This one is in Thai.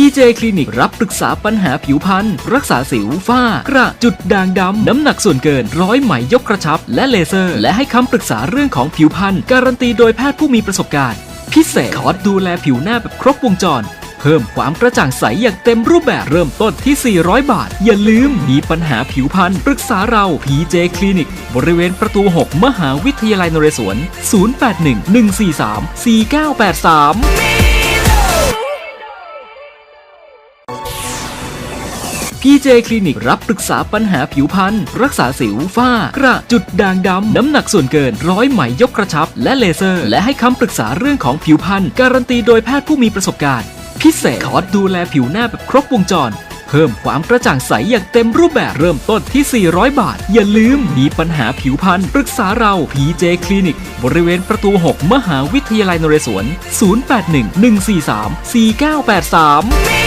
PJ คลินิกรับปรึกษาปัญหาผิวพรรณรักษาสิวฝ้ากระจุดด่างดำ น้ำหนักส่วนเกิน ร้อยไหมยกกระชับ และเลเซอร์ และให้คำปรึกษาเรื่องของผิวพรรณการันตีโดยแพทย์ผู้มีประสบการณ์ พิเศษคอร์สดูแลผิวหน้าแบบครบวงจร เพิ่มความกระจ่างใสอย่างเต็มรูปแบบเริ่มต้นที่ 400 บาท อย่าลืมมีปัญหาผิวพรรณปรึกษาเรา PJ คลินิก บริเวณประตู 6 มหาวิทยาลัยนเรศวร 0811434983 PJ คลินิกรับปรึกษาปัญหาผิวพรรณรักษาสิวฝ้ากระจุดด่างดำ น้ำหนักส่วนเกิน ร้อยไหมยกกระชับ และเลเซอร์ และให้คำปรึกษาเรื่องของผิวพรรณการันตีโดยแพทย์ผู้มีประสบการณ์ พิเศษคอร์สดูแลผิวหน้าแบบครบวงจร เพิ่มความกระจ่างใสอย่างเต็มรูปแบบเริ่มต้นที่ 400 บาท อย่าลืมมีปัญหาผิวพรรณปรึกษาเรา PJ คลินิกบริเวณประตู 6 มหาวิทยาลัยนเรศวร 0811434983